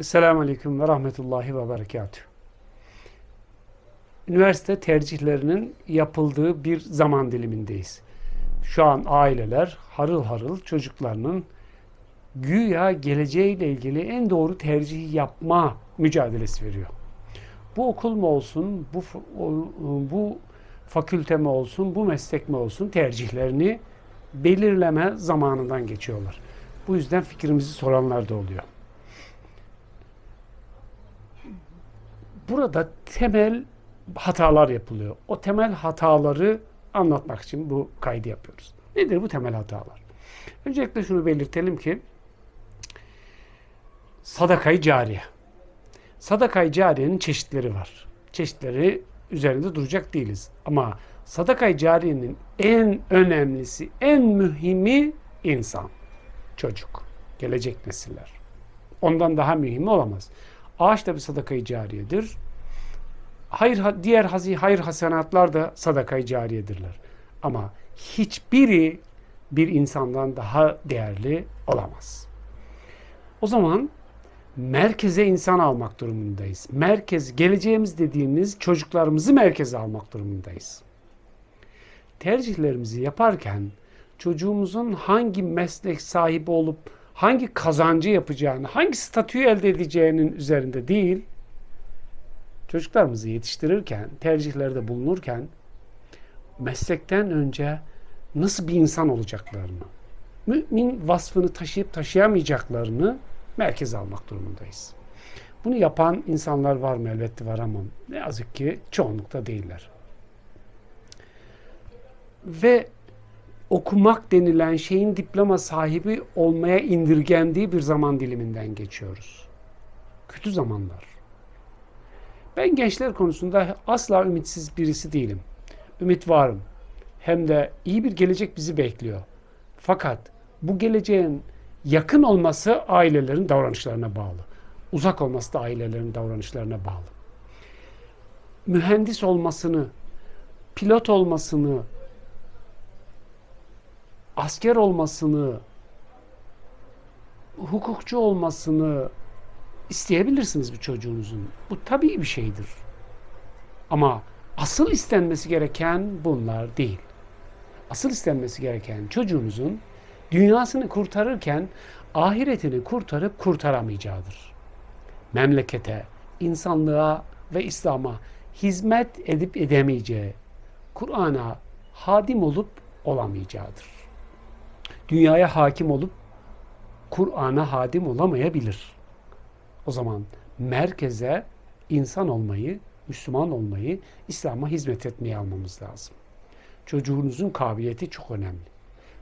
Esselamu Aleyküm ve Rahmetullahi ve Berekatuhu. Üniversite tercihlerinin yapıldığı bir zaman dilimindeyiz. Şu an aileler harıl harıl çocuklarının güya geleceğiyle ilgili en doğru tercihi yapma mücadelesi veriyor. Bu okul mu olsun, bu, bu fakülte mi olsun, bu meslek mi olsun tercihlerini belirleme zamanından geçiyorlar. Bu yüzden fikrimizi soranlar da oluyor. Burada temel hatalar yapılıyor. O temel hataları anlatmak için bu kaydı yapıyoruz. Nedir bu temel hatalar? Öncelikle şunu belirtelim ki sadakayı cariye. Sadakayı cariyenin çeşitleri var. Çeşitleri üzerinde duracak değiliz. Ama sadakayı cariyenin en önemlisi, en mühimi insan, çocuk, gelecek nesiller. Ondan daha mühimi olamaz. Ağaç da bir sadakayı cariyedir. Hayır, diğer hazi, hayır hasenatlar da sadakayı cariyedirler. Ama hiçbiri bir insandan daha değerli olamaz. O zaman merkeze insan almak durumundayız. Merkez, geleceğimiz dediğimiz çocuklarımızı merkeze almak durumundayız. Tercihlerimizi yaparken çocuğumuzun hangi meslek sahibi olup hangi kazancı yapacağını, hangi statüyü elde edeceğinin üzerinde değil, çocuklarımızı yetiştirirken, tercihlerde bulunurken meslekten önce nasıl bir insan olacaklarını, mümin vasfını taşıyıp taşıyamayacaklarını merkeze almak durumundayız. Bunu yapan insanlar var mı? Elbette var ama ne yazık ki çoğunlukta değiller. Ve okumak denilen şeyin diploma sahibi olmaya indirgendiği bir zaman diliminden geçiyoruz. Kötü zamanlar. Ben gençler konusunda asla ümitsiz birisi değilim. Ümit varım. Hem de iyi bir gelecek bizi bekliyor. Fakat bu geleceğin yakın olması ailelerin davranışlarına bağlı. Uzak olması da ailelerin davranışlarına bağlı. Mühendis olmasını, pilot olmasını, asker olmasını, hukukçu olmasını isteyebilirsiniz bir çocuğunuzun. Bu tabii bir şeydir. Ama asıl istenmesi gereken bunlar değil. Asıl istenmesi gereken çocuğunuzun dünyasını kurtarırken ahiretini kurtarıp kurtaramayacağıdır. Memlekete, insanlığa ve İslam'a hizmet edip edemeyeceği, Kur'an'a hadim olup olamayacağıdır. Dünyaya hakim olup Kur'an'a hadim olamayabilir. O zaman merkeze insan olmayı, Müslüman olmayı, İslam'a hizmet etmeyi almamız lazım. Çocuğunuzun kabiliyeti çok önemli.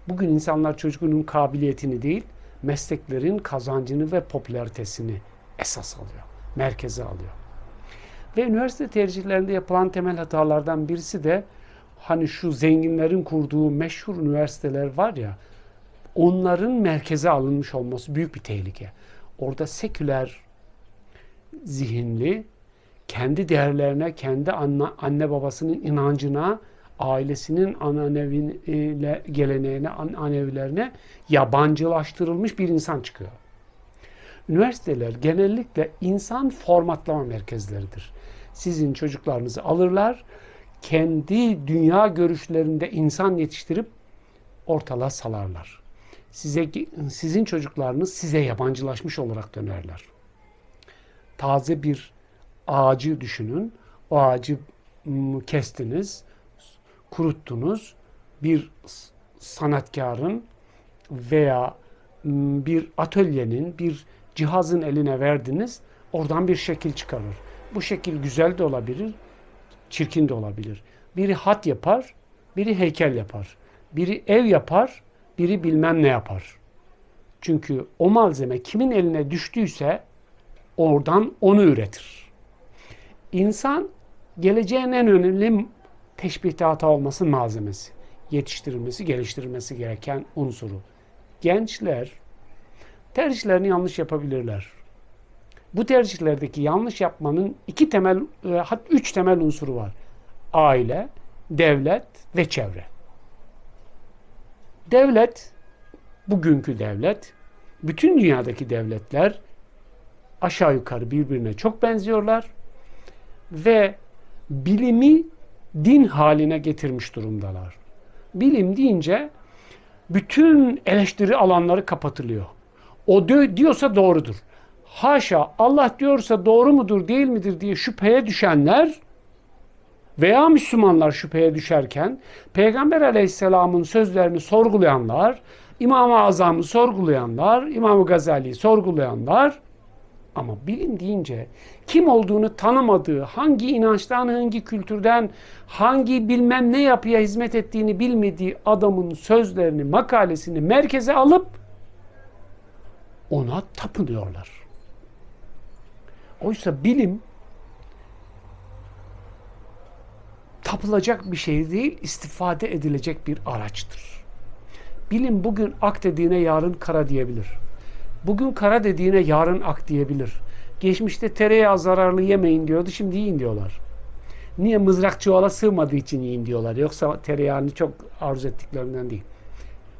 Bugün insanlar çocuğunun kabiliyetini değil, mesleklerin kazancını ve popülaritesini esas alıyor, merkeze alıyor. Ve üniversite tercihlerinde yapılan temel hatalardan birisi de hani şu zenginlerin kurduğu meşhur üniversiteler var ya, onların merkeze alınmış olması büyük bir tehlike. Orada seküler zihinli, kendi değerlerine, kendi anne, anne babasının inancına, ailesinin ananeviyle geleneğine, an- anevlerine yabancılaştırılmış bir insan çıkıyor. Üniversiteler genellikle insan formatlama merkezleridir. Sizin çocuklarınızı alırlar, kendi dünya görüşlerinde insan yetiştirip ortalığa salarlar. Size sizin çocuklarınız size yabancılaşmış olarak dönerler. Taze bir ağacı düşünün. O ağacı kestiniz, kuruttunuz. Bir sanatkarın veya bir atölyenin, bir cihazın eline verdiniz. Oradan bir şekil çıkarır. Bu şekil güzel de olabilir, çirkin de olabilir. Biri hat yapar, biri heykel yapar. Biri ev yapar, biri bilmem ne yapar. Çünkü o malzeme kimin eline düştüyse oradan onu üretir. İnsan geleceğin en önemli teşbihte hata olmasın malzemesi. Yetiştirilmesi, geliştirilmesi gereken unsuru. Gençler tercihlerini yanlış yapabilirler. Bu tercihlerdeki yanlış yapmanın iki temel, e, hat üç temel unsuru var. Aile, devlet ve çevre. Devlet, bugünkü devlet, bütün dünyadaki devletler aşağı yukarı birbirine çok benziyorlar ve bilimi din haline getirmiş durumdalar. Bilim deyince bütün eleştiri alanları kapatılıyor. O diyorsa doğrudur. Haşa Allah diyorsa doğru mudur değil midir diye şüpheye düşenler veya Müslümanlar şüpheye düşerken Peygamber aleyhisselamın sözlerini sorgulayanlar, İmam-ı Azam'ı sorgulayanlar, İmam-ı Gazali'yi sorgulayanlar ama bilim deyince kim olduğunu tanımadığı, hangi inançtan, hangi kültürden, hangi bilmem ne yapıya hizmet ettiğini bilmediği adamın sözlerini, makalesini merkeze alıp ona tapınıyorlar. Oysa bilim tapılacak bir şey değil, istifade edilecek bir araçtır. Bilim bugün ak dediğine yarın kara diyebilir. Bugün kara dediğine yarın ak diyebilir. Geçmişte tereyağı zararlı yemeyin diyordu, şimdi yiyin diyorlar. Niye mızrak çuvala sığmadığı için yiyin diyorlar. Yoksa tereyağını çok arzu ettiklerinden değil.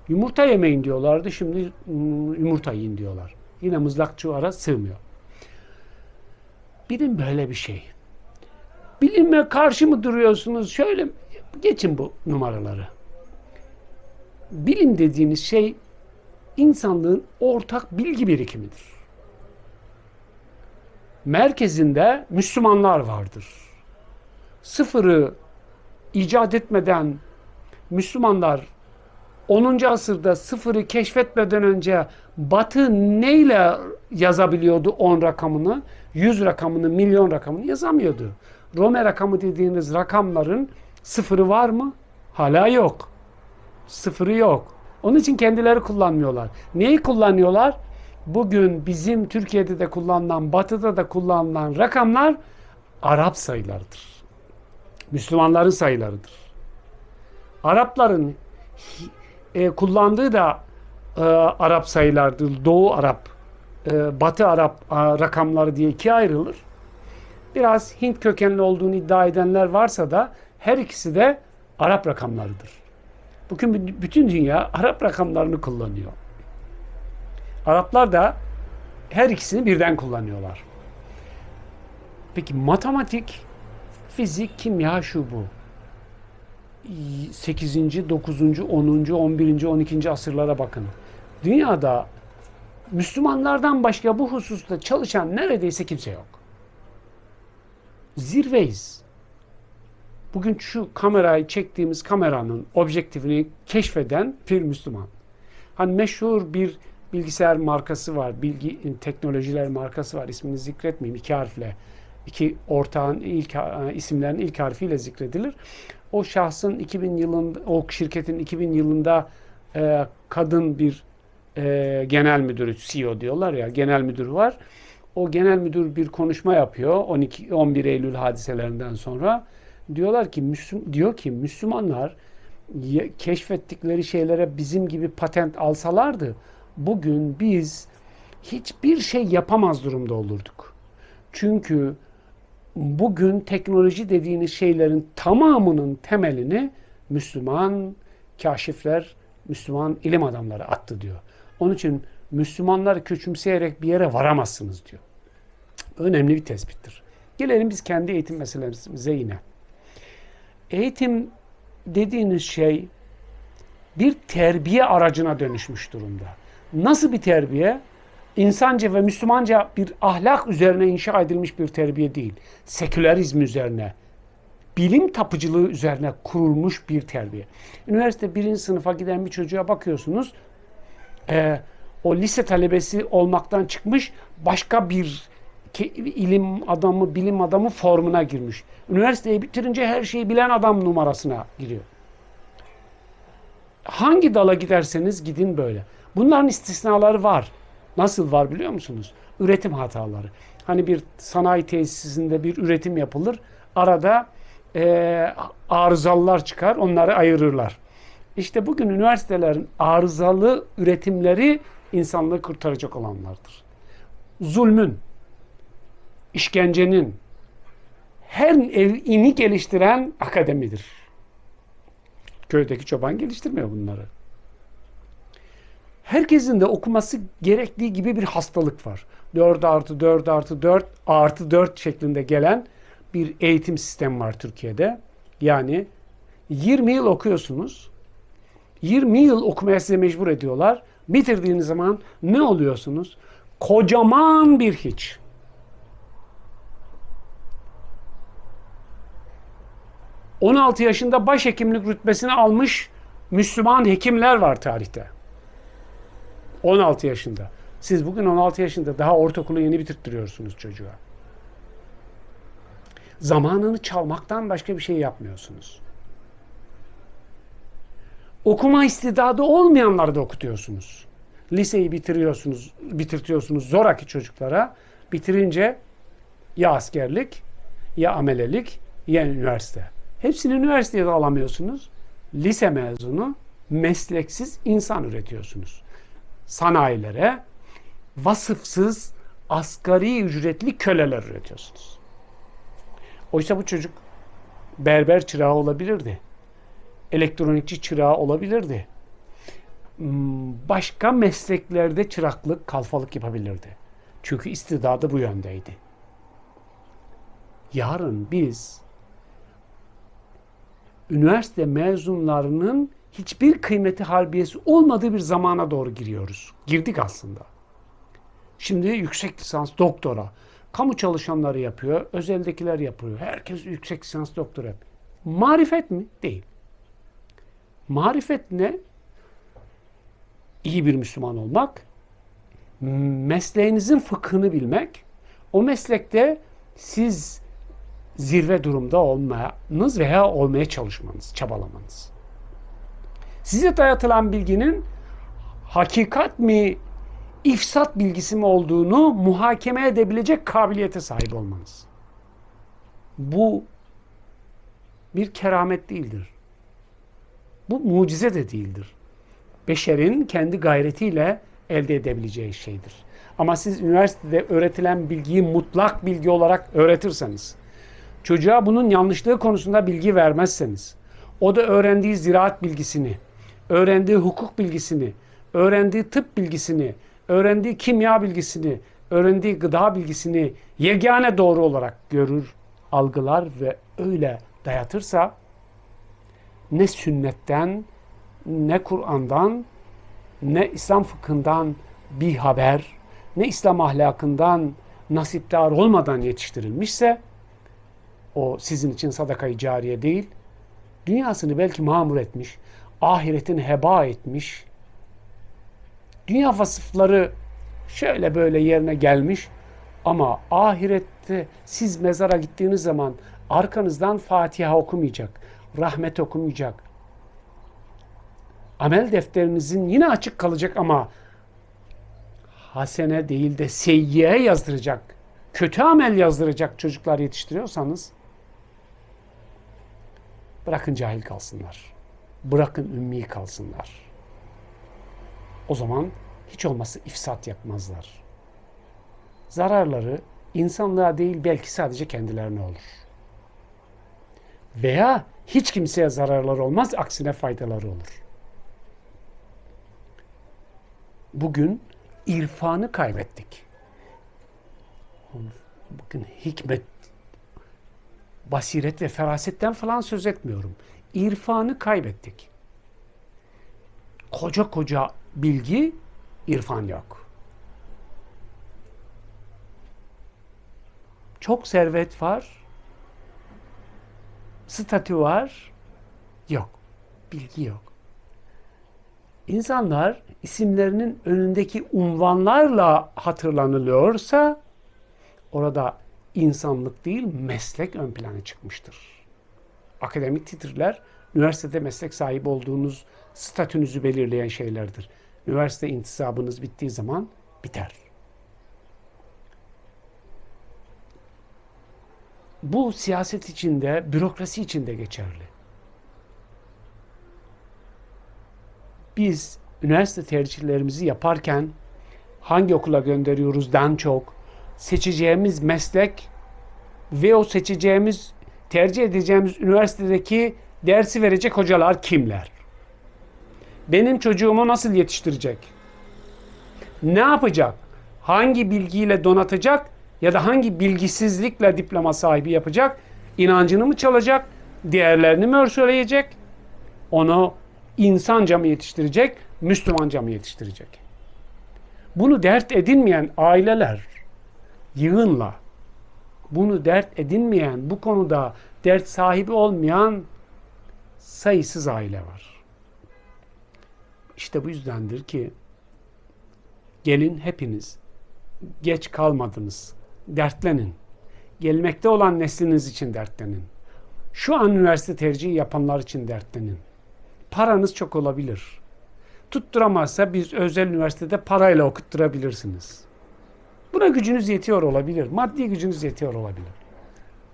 Yumurta yemeyin diyorlardı, şimdi mm, yumurta yiyin diyorlar. Yine mızrak çuvala sığmıyor. Bilim böyle bir şey. Bilime karşı mı duruyorsunuz? Şöyle geçin bu numaraları. Bilim dediğiniz şey insanlığın ortak bilgi birikimidir. Merkezinde Müslümanlar vardır. Sıfırı icat etmeden Müslümanlar 10. asırda sıfırı keşfetmeden önce Batı neyle yazabiliyordu 10 rakamını, 100 rakamını, milyon rakamını yazamıyordu. Rome rakamı dediğiniz rakamların sıfırı var mı? Hala yok. Sıfırı yok. Onun için kendileri kullanmıyorlar. Neyi kullanıyorlar? Bugün bizim Türkiye'de de kullanılan, Batı'da da kullanılan rakamlar Arap sayılarıdır. Müslümanların sayılarıdır. Arapların e, kullandığı da e, Arap sayılardır. Doğu Arap, e, Batı Arap e, rakamları diye ikiye ayrılır. Biraz Hint kökenli olduğunu iddia edenler varsa da her ikisi de Arap rakamlarıdır. Bugün bütün dünya Arap rakamlarını kullanıyor. Araplar da her ikisini birden kullanıyorlar. Peki matematik, fizik, kimya şu bu. 8. 9. 10. 11. 12. asırlara bakın. Dünyada Müslümanlardan başka bu hususta çalışan neredeyse kimse yok. Zirveyiz. Bugün şu kamerayı çektiğimiz kameranın objektifini keşfeden bir Müslüman. Hani meşhur bir bilgisayar markası var, bilgi teknolojiler markası var. İsmini zikretmeyeyim iki harfle. iki ortağın ilk isimlerin ilk harfiyle zikredilir. O şahsın 2000 yılında, o şirketin 2000 yılında e, kadın bir e, genel müdürü, CEO diyorlar ya, genel müdür var. O genel müdür bir konuşma yapıyor 12 11 Eylül hadiselerinden sonra. Diyorlar ki Müslüm, diyor ki Müslümanlar keşfettikleri şeylere bizim gibi patent alsalardı bugün biz hiçbir şey yapamaz durumda olurduk. Çünkü bugün teknoloji dediğiniz şeylerin tamamının temelini Müslüman kaşifler, Müslüman ilim adamları attı diyor. Onun için Müslümanları küçümseyerek bir yere varamazsınız diyor. Önemli bir tespittir. Gelelim biz kendi eğitim meselemize yine. Eğitim dediğiniz şey bir terbiye aracına dönüşmüş durumda. Nasıl bir terbiye? İnsanca ve Müslümanca bir ahlak üzerine inşa edilmiş bir terbiye değil. Sekülerizm üzerine, bilim tapıcılığı üzerine kurulmuş bir terbiye. Üniversite birinci sınıfa giden bir çocuğa bakıyorsunuz, e, o lise talebesi olmaktan çıkmış başka bir ilim adamı, bilim adamı formuna girmiş. Üniversiteyi bitirince her şeyi bilen adam numarasına giriyor. Hangi dala giderseniz gidin böyle. Bunların istisnaları var. Nasıl var biliyor musunuz? Üretim hataları. Hani bir sanayi tesisinde bir üretim yapılır. Arada e, arızalılar çıkar. Onları ayırırlar. İşte bugün üniversitelerin arızalı üretimleri insanlığı kurtaracak olanlardır. Zulmün, işkencenin, her ini geliştiren akademidir. Köydeki çoban geliştirmiyor bunları herkesin de okuması gerektiği gibi bir hastalık var. 4 artı 4 artı 4 artı 4 şeklinde gelen bir eğitim sistemi var Türkiye'de. Yani 20 yıl okuyorsunuz. 20 yıl okumaya size mecbur ediyorlar. Bitirdiğiniz zaman ne oluyorsunuz? Kocaman bir hiç. ...16 yaşında başhekimlik rütbesini almış Müslüman hekimler var tarihte. 16 yaşında. Siz bugün 16 yaşında daha ortaokulu yeni bitirttiriyorsunuz çocuğa. Zamanını çalmaktan başka bir şey yapmıyorsunuz. Okuma istidadı olmayanları da okutuyorsunuz. Liseyi bitiriyorsunuz, bitirtiyorsunuz zoraki çocuklara. Bitirince ya askerlik, ya amelelik, ya üniversite. Hepsini üniversiteye de alamıyorsunuz. Lise mezunu, mesleksiz insan üretiyorsunuz. Sanayilere vasıfsız asgari ücretli köleler üretiyorsunuz. Oysa bu çocuk berber çırağı olabilirdi. Elektronikçi çırağı olabilirdi. Hmm, Başka mesleklerde çıraklık, kalfalık yapabilirdi. Çünkü istidadı bu yöndeydi. Yarın biz üniversite mezunlarının hiçbir kıymeti harbiyesi olmadığı bir zamana doğru giriyoruz. Girdik aslında. Şimdi yüksek lisans, doktora. Kamu çalışanları yapıyor, özeldekiler yapıyor. Herkes yüksek lisans, doktora yapıyor. Marifet mi? Değil. Marifet ne? İyi bir Müslüman olmak, mesleğinizin fıkhını bilmek, o meslekte siz zirve durumda olmanız veya olmaya çalışmanız, çabalamanız. Size dayatılan bilginin hakikat mi, ifsat bilgisi mi olduğunu muhakeme edebilecek kabiliyete sahip olmanız. Bu bir keramet değildir. Bu mucize de değildir. Beşerin kendi gayretiyle elde edebileceği şeydir. Ama siz üniversitede öğretilen bilgiyi mutlak bilgi olarak öğretirseniz, çocuğa bunun yanlışlığı konusunda bilgi vermezseniz, o da öğrendiği ziraat bilgisini, öğrendiği hukuk bilgisini, öğrendiği tıp bilgisini, öğrendiği kimya bilgisini, öğrendiği gıda bilgisini yegane doğru olarak görür, algılar ve öyle dayatırsa ne sünnetten, ne Kur'an'dan, ne İslam fıkhından bir haber, ne İslam ahlakından nasipdar olmadan yetiştirilmişse o sizin için sadakayı cariye değil, dünyasını belki mamur etmiş, ahiretini heba etmiş, dünya vasıfları şöyle böyle yerine gelmiş ama ahirette siz mezara gittiğiniz zaman arkanızdan Fatiha okumayacak, rahmet okumayacak. Amel defterinizin yine açık kalacak ama hasene değil de seyyiye yazdıracak, kötü amel yazdıracak çocuklar yetiştiriyorsanız bırakın cahil kalsınlar. Bırakın ümmi kalsınlar. O zaman hiç olmazsa ifsat yapmazlar. Zararları insanlığa değil belki sadece kendilerine olur. Veya hiç kimseye zararları olmaz, aksine faydaları olur. Bugün irfanı kaybettik. Bakın hikmet, basiret ve ferasetten falan söz etmiyorum. İrfanı kaybettik. Koca koca bilgi, irfan yok. Çok servet var, statü var, yok. Bilgi yok. İnsanlar isimlerinin önündeki unvanlarla hatırlanılıyorsa orada insanlık değil meslek ön plana çıkmıştır. Akademik titirler üniversitede meslek sahibi olduğunuz statünüzü belirleyen şeylerdir. Üniversite intisabınız bittiği zaman biter. Bu siyaset içinde, bürokrasi içinde geçerli. Biz üniversite tercihlerimizi yaparken hangi okula gönderiyoruzdan çok seçeceğimiz meslek ve o seçeceğimiz tercih edeceğimiz üniversitedeki dersi verecek hocalar kimler? Benim çocuğumu nasıl yetiştirecek? Ne yapacak? Hangi bilgiyle donatacak ya da hangi bilgisizlikle diploma sahibi yapacak? İnancını mı çalacak? Değerlerini mi örseleyecek? Onu insanca mı yetiştirecek? Müslümanca mı yetiştirecek? Bunu dert edinmeyen aileler yığınla bunu dert edinmeyen, bu konuda dert sahibi olmayan sayısız aile var. İşte bu yüzdendir ki gelin hepiniz geç kalmadınız. Dertlenin. Gelmekte olan nesliniz için dertlenin. Şu an üniversite tercihi yapanlar için dertlenin. Paranız çok olabilir. Tutturamazsa biz özel üniversitede parayla okutturabilirsiniz. Buna gücünüz yetiyor olabilir. Maddi gücünüz yetiyor olabilir.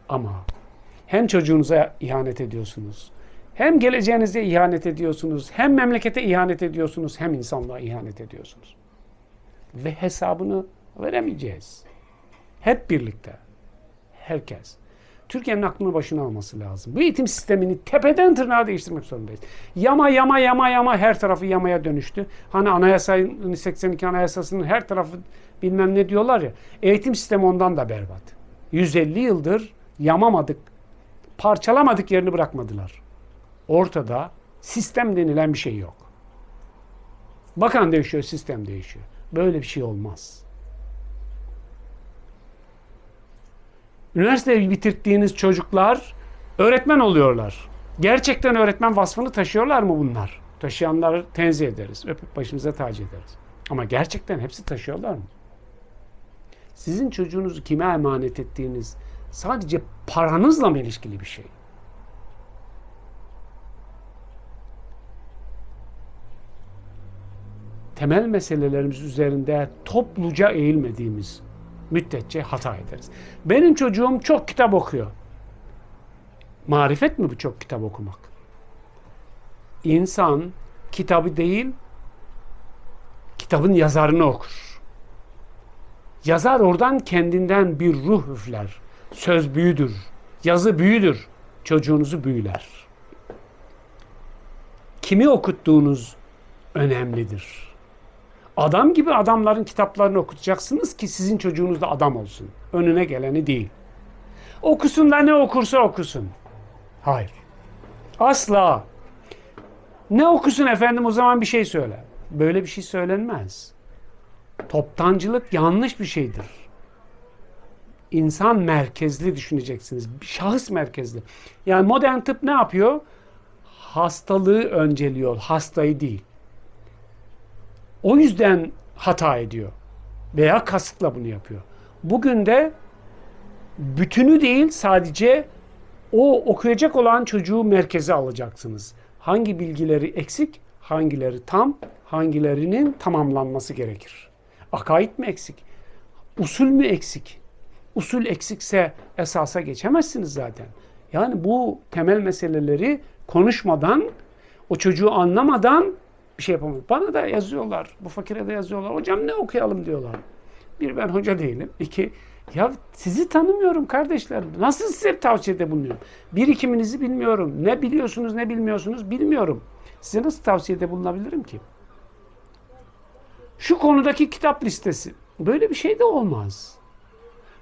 Ama hem çocuğunuza ihanet ediyorsunuz. Hem geleceğinize ihanet ediyorsunuz. Hem memlekete ihanet ediyorsunuz. Hem insanlığa ihanet ediyorsunuz. Ve hesabını veremeyeceğiz. Hep birlikte. Herkes. Türkiye'nin aklını başına alması lazım. Bu eğitim sistemini tepeden tırnağa değiştirmek zorundayız. Yama yama yama yama her tarafı yamaya dönüştü. Hani anayasanın 82 anayasasının her tarafı bilmem ne diyorlar ya. Eğitim sistemi ondan da berbat. 150 yıldır yamamadık, parçalamadık yerini bırakmadılar. Ortada sistem denilen bir şey yok. Bakan değişiyor, sistem değişiyor. Böyle bir şey olmaz. Üniversiteyi bitirdiğiniz çocuklar öğretmen oluyorlar. Gerçekten öğretmen vasfını taşıyorlar mı bunlar? Taşıyanları tenzih ederiz. Öpüp başımıza tac ederiz. Ama gerçekten hepsi taşıyorlar mı? Sizin çocuğunuzu kime emanet ettiğiniz sadece paranızla mı ilişkili bir şey? Temel meselelerimiz üzerinde topluca eğilmediğimiz müddetçe hata ederiz. Benim çocuğum çok kitap okuyor. Marifet mi bu çok kitap okumak? İnsan kitabı değil, kitabın yazarını okur. Yazar oradan kendinden bir ruh üfler. Söz büyüdür. Yazı büyüdür. Çocuğunuzu büyüler. Kimi okuttuğunuz önemlidir. Adam gibi adamların kitaplarını okutacaksınız ki sizin çocuğunuz da adam olsun. Önüne geleni değil. Okusun da ne okursa okusun. Hayır. Asla. Ne okusun efendim o zaman bir şey söyle. Böyle bir şey söylenmez. Toptancılık yanlış bir şeydir. İnsan merkezli düşüneceksiniz. Şahıs merkezli. Yani modern tıp ne yapıyor? Hastalığı önceliyor, hastayı değil. O yüzden hata ediyor. Veya kasıtla bunu yapıyor. Bugün de bütünü değil sadece o okuyacak olan çocuğu merkeze alacaksınız. Hangi bilgileri eksik, hangileri tam, hangilerinin tamamlanması gerekir. Akaid mi eksik? Usul mü eksik? Usul eksikse esasa geçemezsiniz zaten. Yani bu temel meseleleri konuşmadan, o çocuğu anlamadan bir şey yapamıyor. Bana da yazıyorlar, bu fakire de yazıyorlar. Hocam ne okuyalım diyorlar. Bir ben hoca değilim. İki ya sizi tanımıyorum kardeşler. Nasıl size tavsiyede bulunuyorum? Birikiminizi bilmiyorum. Ne biliyorsunuz ne bilmiyorsunuz bilmiyorum. Size nasıl tavsiyede bulunabilirim ki? Şu konudaki kitap listesi. Böyle bir şey de olmaz.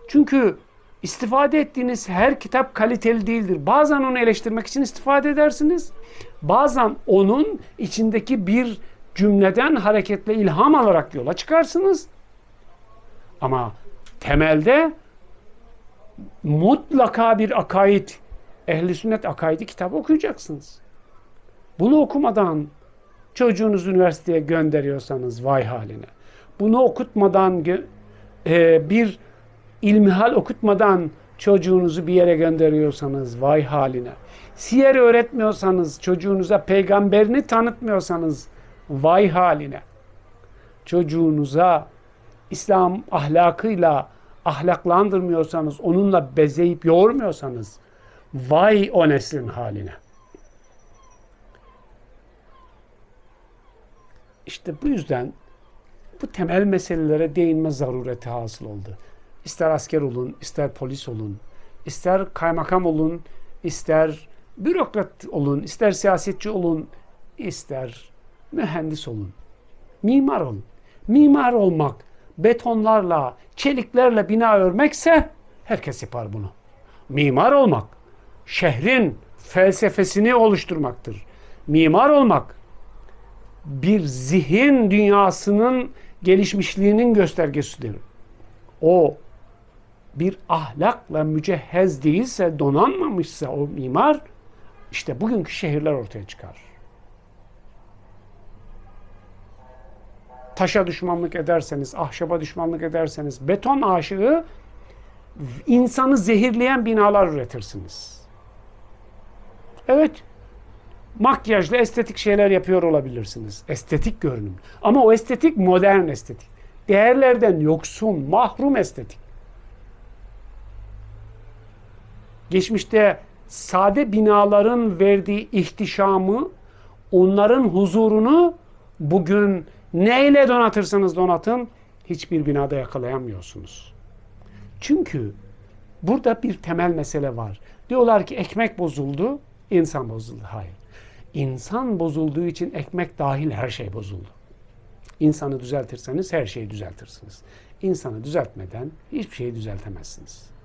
Çünkü istifade ettiğiniz her kitap kaliteli değildir. Bazen onu eleştirmek için istifade edersiniz. Bazen onun içindeki bir cümleden hareketle ilham alarak yola çıkarsınız. Ama temelde mutlaka bir akaid, ehli sünnet akaidi kitabı okuyacaksınız. Bunu okumadan çocuğunuzu üniversiteye gönderiyorsanız vay haline. Bunu okutmadan e, bir ilmihal okutmadan çocuğunuzu bir yere gönderiyorsanız vay haline. Siyer öğretmiyorsanız, çocuğunuza peygamberini tanıtmıyorsanız vay haline. Çocuğunuza İslam ahlakıyla ahlaklandırmıyorsanız, onunla bezeyip yoğurmuyorsanız vay o neslin haline. İşte bu yüzden bu temel meselelere değinme zarureti hasıl oldu. İster asker olun, ister polis olun, ister kaymakam olun, ister bürokrat olun, ister siyasetçi olun, ister mühendis olun, mimar olun. Mimar olmak, betonlarla, çeliklerle bina örmekse herkes yapar bunu. Mimar olmak, şehrin felsefesini oluşturmaktır. Mimar olmak, bir zihin dünyasının gelişmişliğinin göstergesidir. O bir ahlakla mücehhez değilse, donanmamışsa o mimar, işte bugünkü şehirler ortaya çıkar. Taşa düşmanlık ederseniz, ahşaba düşmanlık ederseniz, beton aşığı insanı zehirleyen binalar üretirsiniz. Evet, makyajlı estetik şeyler yapıyor olabilirsiniz. Estetik görünüm. Ama o estetik modern estetik. Değerlerden yoksun, mahrum estetik. Geçmişte sade binaların verdiği ihtişamı, onların huzurunu bugün neyle donatırsanız donatın hiçbir binada yakalayamıyorsunuz. Çünkü burada bir temel mesele var. Diyorlar ki ekmek bozuldu, insan bozuldu. Hayır. İnsan bozulduğu için ekmek dahil her şey bozuldu. İnsanı düzeltirseniz her şeyi düzeltirsiniz. İnsanı düzeltmeden hiçbir şeyi düzeltemezsiniz.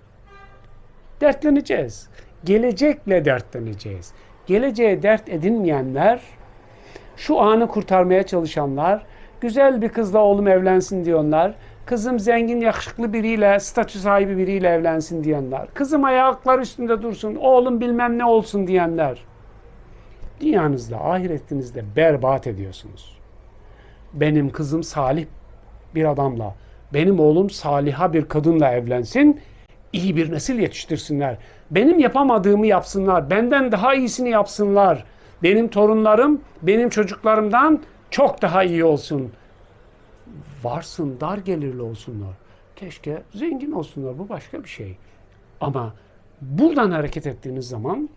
Dertleneceğiz. Gelecekle dertleneceğiz. Geleceğe dert edinmeyenler, şu anı kurtarmaya çalışanlar, güzel bir kızla oğlum evlensin diyorlar. Kızım zengin, yakışıklı biriyle, statü sahibi biriyle evlensin diyenler. Kızım ayaklar üstünde dursun, oğlum bilmem ne olsun diyenler. Dünyanızda, ahiretinizde berbat ediyorsunuz. Benim kızım salih bir adamla, benim oğlum saliha bir kadınla evlensin, iyi bir nesil yetiştirsinler. Benim yapamadığımı yapsınlar, benden daha iyisini yapsınlar. Benim torunlarım, benim çocuklarımdan çok daha iyi olsun. Varsın, dar gelirli olsunlar. Keşke zengin olsunlar, bu başka bir şey. Ama buradan hareket ettiğiniz zaman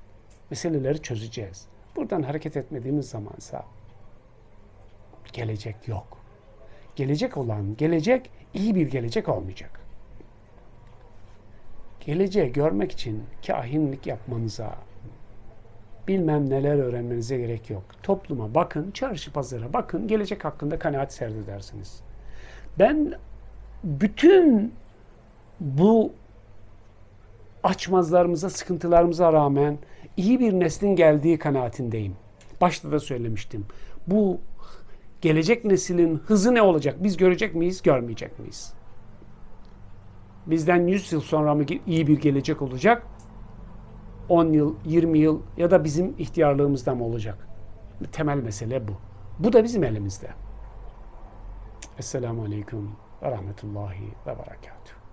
meseleleri çözeceğiz. Buradan hareket etmediğimiz zamansa gelecek yok. Gelecek olan gelecek iyi bir gelecek olmayacak. Geleceği görmek için kahinlik yapmanıza, bilmem neler öğrenmenize gerek yok. Topluma bakın, çarşı pazara bakın, gelecek hakkında kanaat serdedersiniz. Ben bütün bu açmazlarımıza, sıkıntılarımıza rağmen iyi bir neslin geldiği kanaatindeyim. Başta da söylemiştim. Bu gelecek neslin hızı ne olacak? Biz görecek miyiz, görmeyecek miyiz? Bizden 100 yıl sonra mı iyi bir gelecek olacak? 10 yıl, 20 yıl ya da bizim ihtiyarlığımızda mı olacak? Temel mesele bu. Bu da bizim elimizde. Esselamu Aleyküm ve Rahmetullahi ve Berekatuhu.